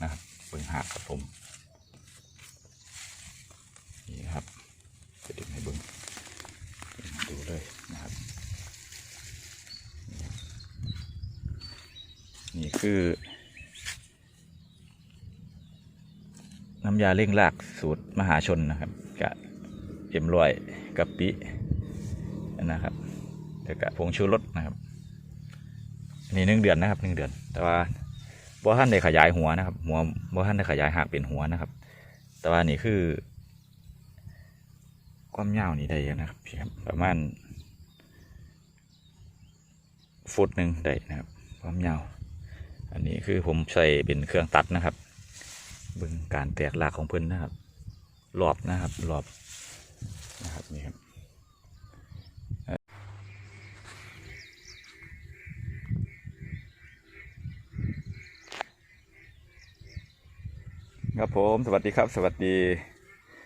นะครับเบิ่งหักครับผมนี่ครับจะดึงให้เบิ่งดึงให้ดูเลยนะครับ นี่คือ น้ำยาเร่งรากสูตรมหาชนนะครับกะเอ็มรอยกะปินะครับแล้วก็ผงชูรสนะครับนนี้หนึ่งเดือนนะครับหนึ่งเดือน แต่ว่า บ่ท่านได้ขยายหัวนะครับ หัวบ่ท่านได้ขยายหากเป็นหัวนะครับ แต่ว่านี่คือ ความยาวนี่ได้นะครับพี่ครับประมาณฟุตหนึ่งได้นะครับ ความยาว อันนี้คือผมใส่เป็นเครื่องตัดนะครับบึงการแตกหลากของเพิ่นนะครับรอบนะครับรอบนะครับนี่ครับเอ่อ ครับผมสวัสดีครับ สวัสดี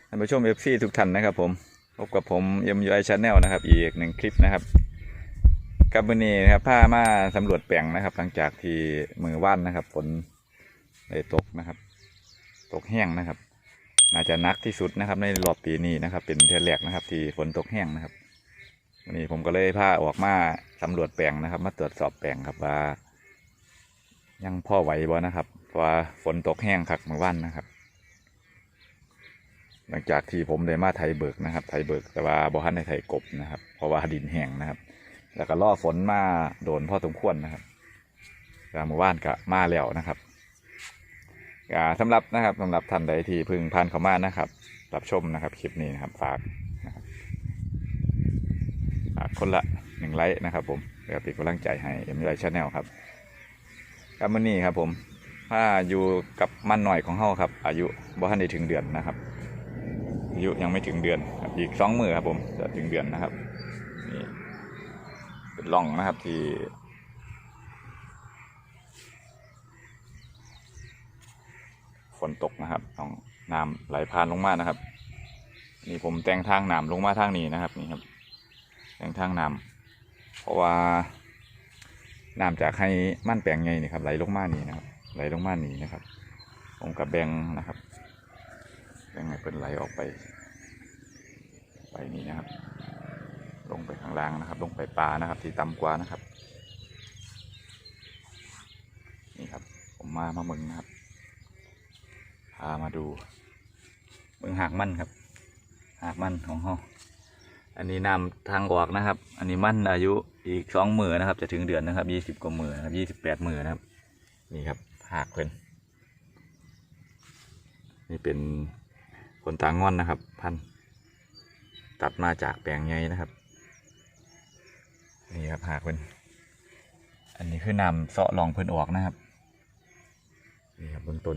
ท่านผู้ชมเอฟซีทุกท่านนะครับผมพบกับผมยมยูไอชาแนลนะครับ อีกหนึ่งคลิปนะครับกับวันนี้นะครับพามาสำรวจแปลงนะครับ หลังจากที่มือว่านนะครับฝนได้ตกนะครับ ตกแห้งนะครับน่าจะนักที่สุดนะครับ ในรอบปีนี้นะครับ เป็นเทแรกนะครับ ที่ฝนตกแห้งนะครับวันนี้ผมก็เลยพาออกมาสำรวจแปลงนะครับ มาตรวจสอบแปลงครับว่า ยังพ่อไหวบ่นะครับ พราะว่าฝนตกแห้งคักเมื่อวันนะครับ หลังจากที่ผมได้มาไถเบิกนะครับไถเบิกแต่ว่าบ่ทันได้ไถกบนะครับ เพราะว่าดินแห้งนะครับ แล้วก็ล่อฝนมาโดนพ่อสมควรนะครับแต่เมื่อวานก็มาแล้วนะครับสำหรับนะครับสำหรับท่านใดที่พึ่งผ่านเข้ามานะครับ รับชมนะครับคลิปนี้นะครับฝากนะครับฝากคนละหนึ่งไลค์นะครับ ผมเพื่อเป็นกำลังใจให้เอ็มไลชาแนลครับครับมื่อนี้ครับผม ถ้าอยู่กับมันหน่อยของเฮาครับ อายุบ่ทันได้ถึงเดือนนะครับ อายุยังไม่ถึงเดือนอีกสองมือครับผมจะถึงเดือนนะครับนี่เป็นร่องนะครับที่ฝนตกนะครับต้องน้ำไหลผ่านลงมานะครับ นี่ผมแต่งทางน้ำลงมาทางนี้นะครับนี่ครับ แต่งทางน้ำเพราะว่าน้ำจากให้มั่นแปลงไงนี่ครับไหลลงมานี่นะครับ ไหลลงมาหนีนะครับผมกับแบงนะครับแบงให้เป็นไหลออกไป ไปนี่นะครับ ลงไปข้างล่างนะครับ ลงไปปลานะครับ ที่ต่ำกว่านะครับ นี่ครับ ผมมามาเมึงนะครับพามาดูเมึงหากมันครับ หากมันของเขาอันนี้นำทางออกนะครับ อันนี้มั่นอายุอีกสองมือนะครับ จะถึงเดือนนะครับยี่สิบกว่ามือนะครับยี่สิบแปดมือนะครับ นี่ครับ หากเพิ่นนี่เป็นขนตางอนนะครับ พัน ตัดมาจากแปลงใหญ่นะครับ นี่ครับหากเป็นอันนี้คือนำเสาะลองเพิ่นออกนะครับ นี่ครับเบื้องต้น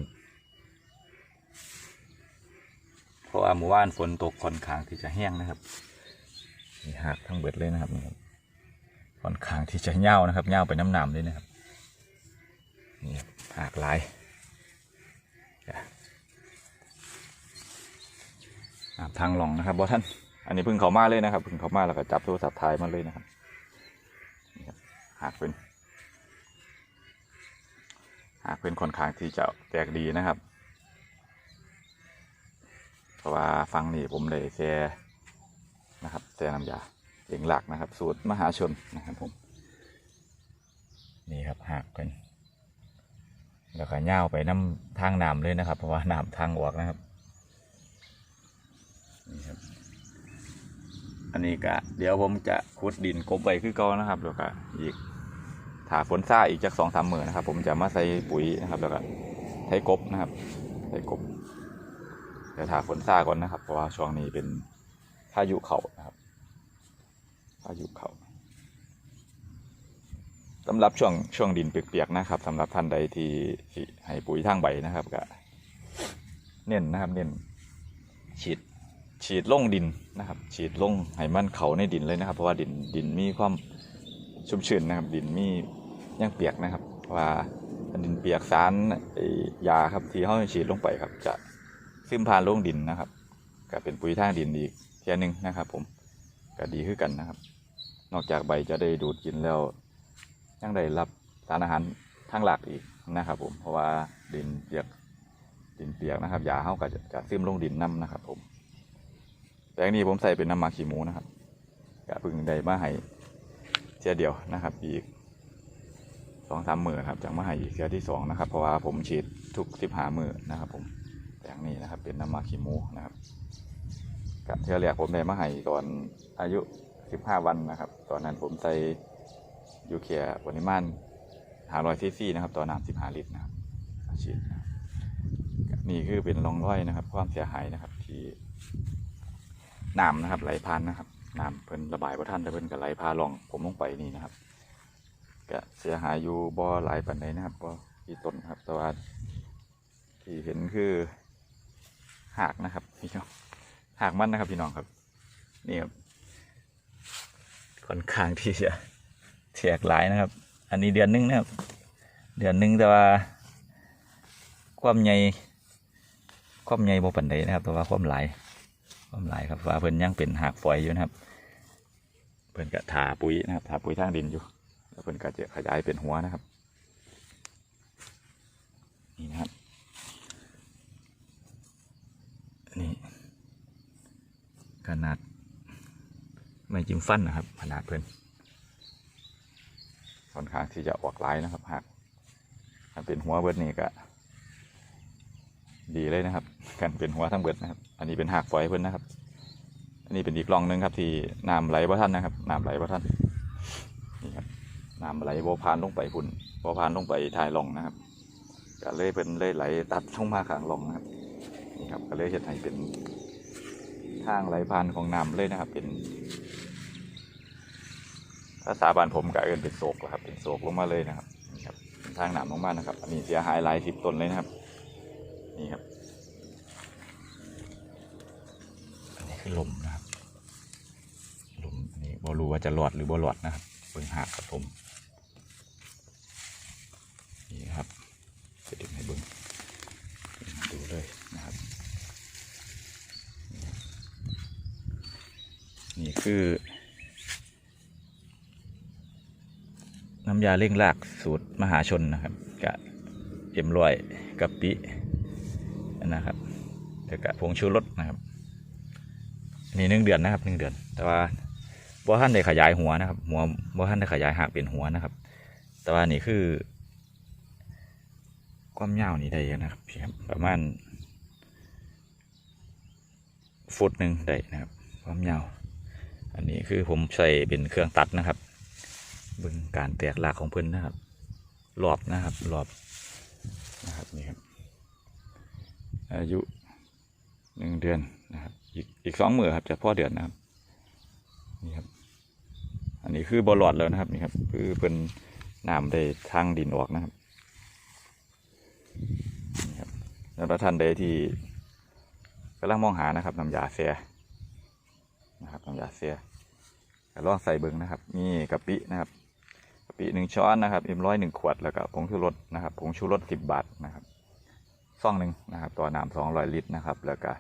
เพราะว่าหมู่บ้านฝนตกค่อนข้างที่จะแห้งนะครับนี่หากทั้งเบิดเลยนะครับนี่ครับค่อนข้างที่จะเน่าวนะครับเน่าวไปน้ำหนำเลยนะครับนี่ครับ หากหลายทางหลองนะครับบอท่าน อันนี้เพิ่งเขามาเลยนะครับเพิ่งเขามาแล้วก็จับโทรศัพท์ถ่ายมาเลยนะครับหากเป็นหากเป็นค่อนข้างที่จะแตกดีนะครับ เพราะว่าฟังนี่ผมเลยแช่นะครับแช่น้ำยาเองหลักนะครับ สูตรมหาชนนะครับผม นี่ครับหากเป็น แล้วก็ย่าวไปน้ำทางน้ำเลยนะครับ เพราะว่าน้ำทางออกนะครับนี่ครับ อันนี้ก็เดี๋ยวผมจะขุดดินกบไว้คือเก่านะครับแล้วก็อีกถาฝนซ่าอีกจากสองสามหมื่นนะครับ ผมจะมาใส่ปุ๋ยนะครับ แล้วก็ใช้กบนะครับใช้กบเดี๋ยวถาฝนซ่าก่อนนะครับ เพราะว่าช่วงนี้เป็นพายุเขานะครับพายุเขา สำหรับช่วงช่วงดินเปียกๆนะครับสำหรับท่านใดที่ให้ปุ๋ยทางใบนะครับก็เน้นนะครับเน้นฉีดฉีดลงดินนะครับ ฉีดลงให้มันเขาในดินเลยนะครับ เพราะว่าดินดินมีความชุ่มชื้นนะครับ ดินมียังเปียกนะครับว่าดินเปียกสารยาครับที่เขาฉีดลงไปครับ จะซึมผ่านลงดินนะครับก็เป็นปุ๋ยทางดินอีกเทียหนึงนะครับ ผมก็ดีขึ้นกันนะครับ นอกจากใบจะได้ดูดกินแล้ว ยังได้รับสารอาหารทางหลักอีกนะครับผมเพราะว่าดินเปียกดินเปียกนะครับยาเข้าก็จะจะซึมลงดินน้ำนะครับ ผม แต่อันนี้ผมใส่เป็นน้ำหมักขี้หมูนะครับกะพึ่งได้มาให้เทียเดียวนะครับ อีกสองสามมือครับจากมาให้อีกเทียที่สองนะครับ เพราะว่าผมฉีดทุกสิบห้ามือนะครับ ผมแต่อันนี้นะครับ เป็นน้ำหมักขี้หมูนะครับกะเทียแรกผมได้มาให้ตอนอายุสิบห้าวันนะครับ ตอนนั้นผมใส่ ยูเคียปริมาณหาร้อยซีซีนะครับต่อน้ำสิบห้าลิตรนะครับฉีดนะนี่คือเป็นร่องรอยนะครับ ความเสียหายนะครับ ที่น้ำนะครับ ไหลผ่านนะครับน้ำเพิ่นระบายว่าท่านแต่เพิ่นก็ไหลพาลอง ผมลงไปนี่นะครับก็เสียหายอยู่บ่อหลายปันใดนะครับบ่ที่ต้นครับแต่ว่าที่เห็นคือหากนะครับพี่น้องหากมันนะครับพี่น้องครับ นี่ครับค่อนข้างที่จะ แตกหลายนะครับ อันนี้เดือนหนึงนะครับ เดือนหนึงแต่ว่า ความใหญ่ความใหญ่บ่ปันใดนะครับ แต่ว่าความหลายความหลายครับว่าเพิ่นยังเป็นหากฝอยอยู่นะครับ เพิ่นก็ถาปุ๋ยนะครับถาปุ๋ยทางดินอยู่ แล้วเพิ่นก็จะขยายเป็นหัวนะครับ นี่นะครับนี่ขนาดไม่จิ้มฟันนะครับ ขนาดเพิ่น ค่อนข้างที่จะออกหลายนะครับหากถ้าเป็นหัวเบิดนี่ก็ดีเลยนะครับ กันเป็นหัวทั้งเบิดนะครับ อันนี้เป็นหากฝอยเพิ่นนะครับ อันนี้เป็นอีกกล่องหนึงครับ ที่น้ำไหลบ่ท่านนะครับน้ำไหลบ่ท่านนี่ครับน้ำไหลบ่พานลงไปพุ่นบ่พานลงไปทายหล่องนะครับก็เลยเป็นเลยไหลตัดลงมาข้างหล่องนะครับนี่ครับก็เลยเฮ็ดให้เป็นทางไหลผ่านของน้ำเลยนะครับ เป็น ภาษาบ้านผมก็เอินเป็นโศกแหละครับ เป็นโศกลงมาเลยนะครับนี่ครับเป็นทางหน้ำลงมานะครับ อันนี้เสียหายหลายสิบต้นเลยนะครับ นี่ครับ อันนี้คือลมนะครับลมอันนี้บอรู้ว่าจะหลอดหรือบอหลอดนะครับเบิ่งหากครับผมนี่ครับจะดึงให้เบิ่งดูเลยนะครับ นี่คือำยาเร่งรากสูตรมหาชนนะครับกะเอ็มรอยกะปินะครับแล้วก็ผงชูรสนะครับนนี้หนึ่งเดือนนะครับหนึ่งเดือน แต่ว่าบ่ท่านได้ขยายหัวนะครับหัวบ่ท่านได้ขยายหากเป็นหัวนะครับ แต่ว่านี่คือความยาวนี่ได้นะครับพี่ครับประมาณฟุตหนึ่งได้นะครับ ความยาว อันนี้คือผมใส่เป็นเครื่องตัดนะครับ เบึงการแตกหลากของเพิ่นนะครับรอบนะครับรอบนะครับนี่ครับอายุหนึ่งเดือนนะครับอีกอีกสองมือครับจะพ่อเดือนนะครับนี่ครับ อันนี้คือบอลลอดแล้วนะครับนี่ครับคือเป็นน้ำได้ทางดินออกนะครับนี่ครับแล้วท่านใดที่กำลังมองหานะครับน้ำยาเสียนะครับน้ำยาเสียลองใส่เบิ้งนะครับ นี่กะปินะครับ ปิหนึ่งช้อนนะครับเอ็มร้อยหนึ่งขวดแล้วก็ผงชูรสนะครับผงชูรสสิบบาทนะครับซองหนึ่งนะครับต่อน้ำสองร้อยลิตรนะครับ แล้วก็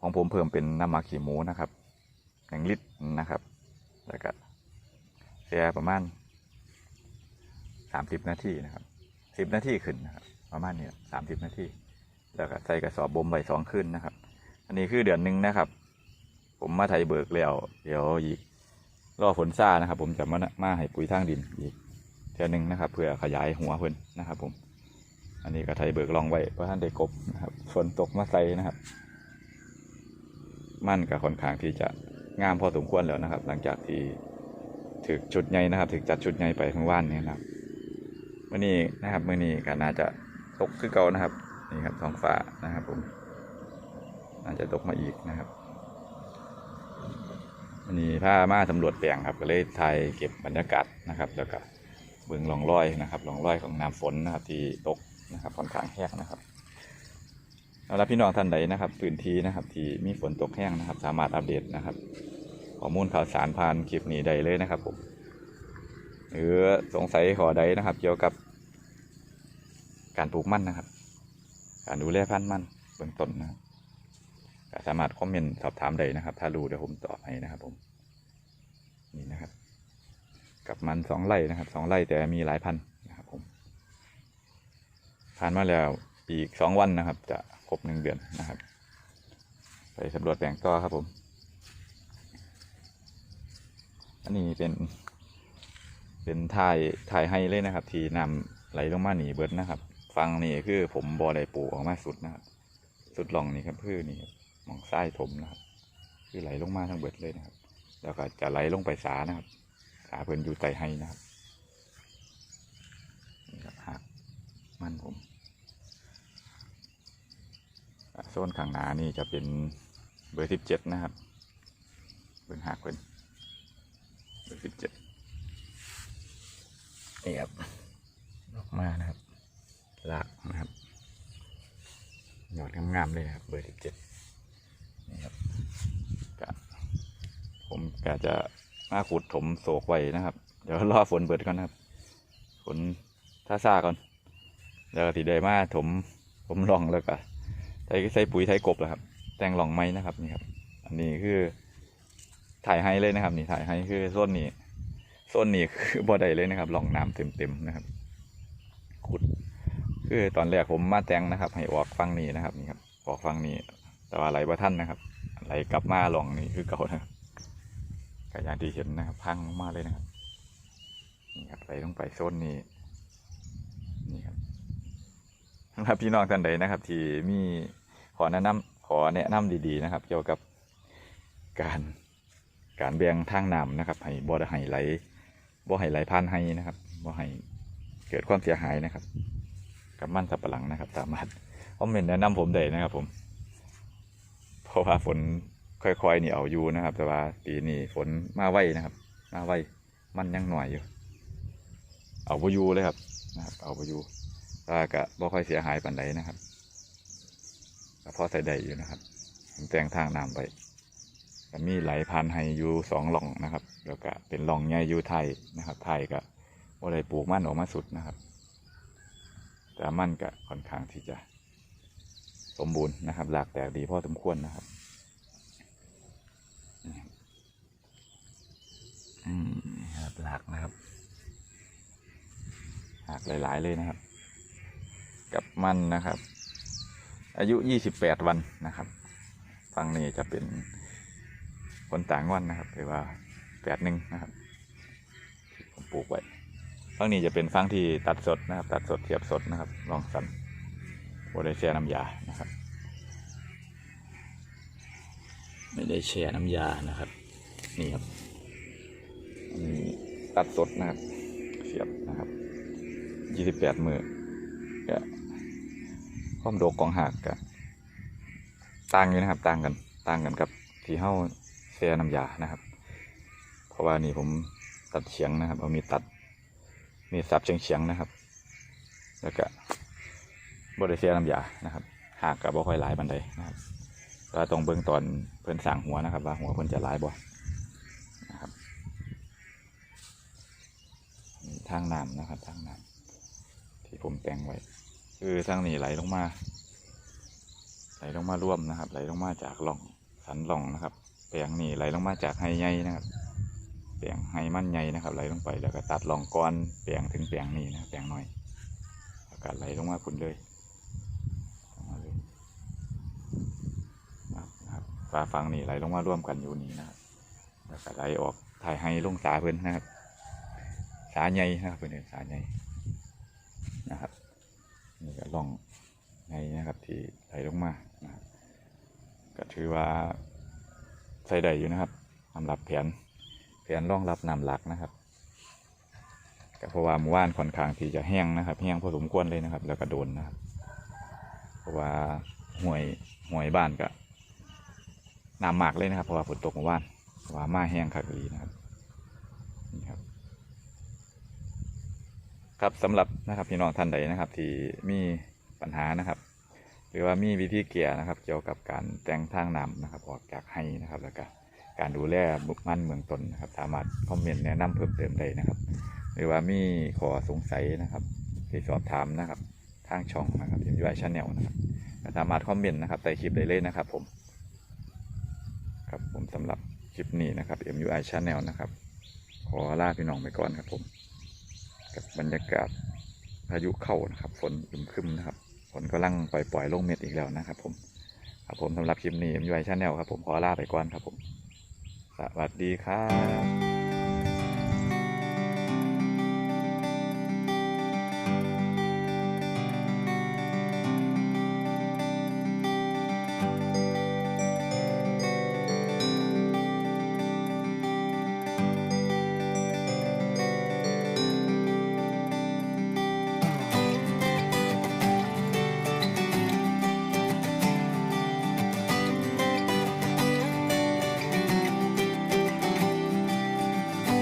ของผมเพิ่มเป็นน้ำมักขี้หมูนะครับหนึ่งลิตรนะครับ แล้วก็เสียประมาณสามสิบนาทีนะครับสิบนาทีขึ้นนะครับ ประมาณนี้สามสิบนาทีแล้วก็ใส่กระสอบบ่มใบสองขึ้นนะครับ อันนี้คือเดือนหนึ่งนะครับ ผมมาไทยเบิกแล้ว เดี๋ยวอีก รอฝนซ่านะครับ ผมจะมามาให้ปุ๋ยทางดินอีกเท่านึงนะครับ เพื่อขยายหัวเพิ่นนะครับ ผม อันนี้ก็ไทยเบิกลองไว้เพราะท่านได้กบนะครับฝนตกมาใส่นะครับ มั่นกับค่อนข้างที่จะงามพอสมควรแล้วนะครับ หลังจากที่ถึกชุดใหญ่นะครับ ถึกจัดชุดใหญ่ไปทั้งวันนี้นะครับมื่อนี้นะครับมื่อนี้ก็น่าจะตกคือเก่านะครับนี่ครับท้องฟ้านะครับ ผมน่าจะตกมาอีกนะครับ วันนี้พามาสำรวจแปลงครับก็เลยถ่ายเก็บบรรยากาศนะครับ แล้วก็เบื้องร่องรอยนะครับร่องรอยของน้ำฝนนะครับที่ตกนะครับค่อนข้างแห้งนะครับเอาละพี่น้องท่านใดนะครับพื้นที่นะครับ ที่มีฝนตกแห้งนะครับ สามารถอัปเดตนะครับข้อมูลข่าวสารผ่านคลิปนี้ได้เลยนะครับผมหรือสงสัยขอใดนะครับ เกี่ยวกับ การปลูกมันนะครับ การดูแลพันธุ์มันเบื้องต้นนะครับ ก็สามารถคอมเมนต์สอบถามได้นะครับ ถ้ารู้เดี๋ยวผมตอบให้นะครับผมนี่นะครับ กับมันสองไร่นะครับสองไร่แต่มีหลายพันนะครับผมผ่านมาแล้วอีกสองวันนะครับ จะครบหนึ่งเดือนนะครับ ไปสำรวจแปลงต่อครับผม อันนี้เป็นเป็นถ่ายถ่ายให้เลยนะครับ ที่นำไหลลงมาหนีเบิดนะครับ ฟังนี่คือผมบอไดปูออกมาสุดนะครับ สุดหลองนี่ครับคือนี่ครับ มองไส้ถมนะครับ คือไหลลงมาทั้งเบิดเลยนะครับ แล้วก็จะไหลลงไปสานะครับ สาเพิ่นอยู่ใต้ให้นะครับนี่ครับหักมันผมโซนข้างหน้านี่จะเป็นเบอร์สิบเจ็ดนะครับเพิ่นหักเพิ่นเบอร์สิบเจ็ดนี่ครับออกมานะครับลากนะครับ ยอดงามๆเลยนะครับ เบอร์สิบเจ็ดนี่ครับกะ ผมกะจะมาขุดถมโศกไว้นะครับ เดี๋ยวรอฝนเบิดก่อนนะครับ ฝนท่าซาก่อนแล้วก็ทีได้มาถมผมลองแล้วก็ใช้ใช้ปุ๋ยใช้กบแล้วครับ แต่งหลองไม้นะครับนี่ครับ อันนี้คือถ่ายให้เลยนะครับ นี่ถ่ายให้คือส้นนี้ส้นนี้คือบ่ไดเลยนะครับหลองน้ำเต็มๆนะครับ ขุด คือตอนแรกผมมาแต่งนะครับ ให้ออกฟังนี้นะครับนี่ครับออกฟังนี้แต่ว่าไหลบ่ท่านนะครับไหลกลับมาหลองนี้คือเก่านะครับ ก็อย่างที่เห็นนะครับพังลงมาเลยนะครับนี่ครับไหลลงไปโซนนี้นี่ครับสำหรับพี่น้องท่านใดนะครับ ที่มีขอแนะนำขอแนะนำดีๆนะครับ เกี่ยวกับการการแบ่งทางน้ำนะครับ ให้บ่ได้ให้ไหลบ่ให้ไหลผ่านให้นะครับบ่ให้เกิดความเสียหายนะครับ กับมั่นสับปะหลังนะครับ สามารถคอมเมนต์แนะนำผมได้นะครับ ผมเพราะว่าฝน ค่อยๆนี่เอาอยู่นะครับ แต่ว่าปีนี้ฝนมาไวนะครับ มาไวมันยังหน่อยอยู่ เอาไปอยู่เลยครับนะครับ เอาไปอยู่ถ้าก็บ่ค่อยเสียหายปันใดนะครับก็พอใส่ได้อยู่นะครับผมแต่งทางน้ำไปก็มีไหลผ่านให้อยู่สองหล่องนะครับ แล้วก็เป็นหล่องใหญ่ยูไทยนะครับ ไทยก็บ่ได้ปลูกมันออกมาสุดนะครับ แต่มันก็ค่อนข้างที่จะ สมบูรณ์นะครับ หลากแตกดีพอสมควรนะครับอืมครับ หลากนะครับ หักหลาย ๆ เลยนะครับ กับมันนะครับ อายุ 28 วันนะครับฟังนี้จะเป็นคนต่างวันนะครับหรือว่าแปดหนึ่งนะครับที่ผมปลูกไว้ฟังนี้จะเป็นฟังที่ตัดสดนะครับ ตัดสดเทียบสดนะครับ ลองสันโบได้แช่น้ำยานะครับ ไม่ได้แช่น้ำยานะครับ นี่ครับนี่ ตัดสดนะครับ เสียบนะครับยี่สิบแปดมือก็ความโดกของหักก็ต่างอยู่นะครับ ต่างกันต่างกันกับที่เฮ้าแช่น้ำยานะครับ เพราะว่านี่ผมตัดเฉียงนะครับ เอามีตัดมีสับเฉียงเฉียงนะครับ แล้วก็บริเซียน้ำยานะครับหากกับบ่ค่อยหลายบันไดนะครับก็ต้องเบิ่งตอนเพิ่อนสั่งหัวนะครับ ว่าหัวเพิ่อนจะหลายบ่นี่ ทางน้ำนะครับ ทางน้ำที่ผมแต่งไว้คือทางนี้ไหลลงมา ไหลลงมาร่วมนะครับ ไหลลงมาจากหล่องสันหล่องนะครับแปลงนี่ไหลลงมาจากไฮใหญ่นะครับแปลงไฮมันใหญ่นะครับ ไหลลงไปแล้วก็ตัดหล่องก้อนแปลงถึงแปลงนี้นะแปลงน้อยอากาศไหลลงมาพุ่นเลยมาเลยนะครับฟ้าฟังนี่ไหลลงมาร่วมกันอยู่นี่นะครับแล้วก็ไหลออกถ่ายให้ลงสาเพิ่นนะครับ สาใหญ่นะครับเพิ่นเอิ้นสาใหญ่นะครับนี่ก็ล่องในนะครับที่ไหลลงมานะครับก็ถือว่าใส่ได้อยู่นะครับสำหรับแผนแผนรองรับน้ำหลักนะครับก็เพราะว่าหมู่บ้านค่อนข้างที่จะแห้งนะครับแห้งพอสมควรเลยนะครับ แล้วก็โดนนะครับ เพราะว่าห่วยห่วยบ้านก็น้ำหมากเลยนะครับเพราะว่าฝนตกหมู่บ้านว่ามาแห้งคักอีหลีนะครับนี่ครับ ครับสำหรับนะครับพี่น้องท่านใดนะครับ ที่มีปัญหานะครับ หรือว่ามีวิธีเกี่ยนะครับ เกี่ยวกับการแต่งทางน้ำนะครับ ออกจากไห้นะครับแล้วก็การดูแลบุกมั่นเมืองตนนะครับ สามารถคอมเมนต์แนะนำเพิ่มเติมได้นะครับ หรือว่ามีขอสงสัยนะครับที่สอบถามนะครับ ทางช่องนะครับยิมยูไอชาแนลนะครับสามารถคอมเมนต์นะครับใต้คลิปได้เลยนะครับ ผมครับผมสำหรับคลิปนี้นะครับ MUI Channel นะครับ ขอลาพี่น้องไปก่อนครับผม กับบรรยากาศพายุเข้านะครับฝนอึมครึมนะครับฝนก็ลังปล่อยปล่อยลงเม็ดอีกแล้วนะครับ ผมครับผมสำหรับคลิปนี้ MUI Channel ครับผมขอลาไปก่อนครับผม สวัสดีครับ